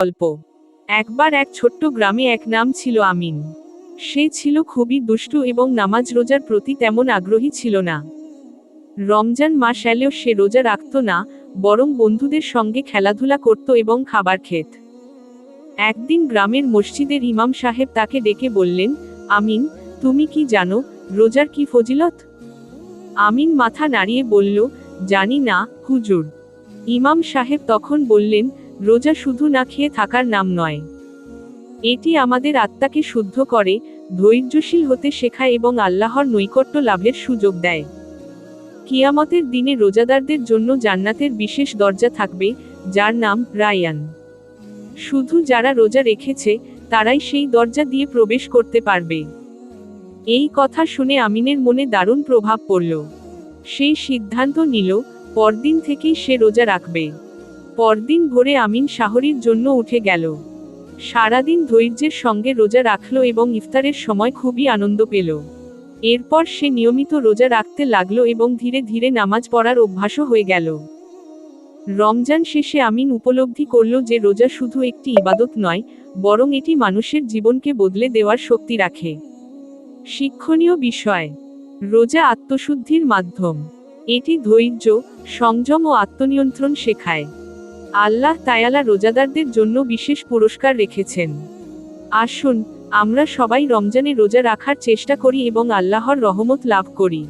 গল্প। একবার এক ছোট্ট গ্রামে এক নাম ছিল আমিন। সে ছিল খুবই দুষ্টু এবং নামাজ রোজার প্রতি তেমন আগ্রহী ছিল না। রমজান মাস এলেও সে রোজা রাখত না, বরং বন্ধুদের সঙ্গে খেলাধুলা করত এবং খাবার খেত। একদিন গ্রামের মসজিদের ইমাম সাহেব তাকে ডেকে বললেন, আমিন, তুমি কি জানো রোজার কি ফজিলত? আমিন মাথা নাড়িয়ে বলল, জানি না, হুজুর। ইমাম সাহেব তখন বললেন রোজা শুধু না খেয়ে থাকার নাম নয়। এটি আমাদের আত্মাকে শুদ্ধ করে, ধৈর্যশীল হতে শেখায় এবং আল্লাহর নৈকট্য লাভের সুযোগ দেয়। কিয়ামতের দিনে রোজাদারদের জন্য জান্নাতের বিশেষ দরজা থাকবে, যার নাম রায়ান। শুধু যারা রোজা রেখেছে, তারাই সেই দরজা দিয়ে প্রবেশ করতে পারবে। এই কথা শুনে আমিনের মনে দারুণ প্রভাব পড়ল। সেই সিদ্ধান্ত নিল, পরদিন থেকেই সে রোজা রাখবে। পরদিন ভোরে আমিন শাহরির জন্য উঠে গেল। সারাদিন ধৈর্যের সঙ্গে রোজা রাখল এবং ইফতারের সময় খুবই আনন্দ পেল। এরপর সে নিয়মিত রোজা রাখতে লাগল এবং ধীরে ধীরে নামাজ পড়ার অভ্যাসও হয়ে গেল। রমজান শেষে আমিন উপলব্ধি করল যে রোজা শুধু একটি ইবাদত নয়, বরং এটি মানুষের জীবনকে বদলে দেওয়ার শক্তি রাখে। শিক্ষণীয় বিষয়, রোজা আত্মশুদ্ধির মাধ্যম। এটি ধৈর্য, সংযম ও আত্মনিয়ন্ত্রণ শেখায়। আল্লাহ তায়ালা রোজাদারদের জন্য বিশেষ পুরস্কার রেখেছেন। আসুন, আমরা সবাই রমজানে রোজা রাখার চেষ্টা করি এবং আল্লাহর রহমত লাভ করি।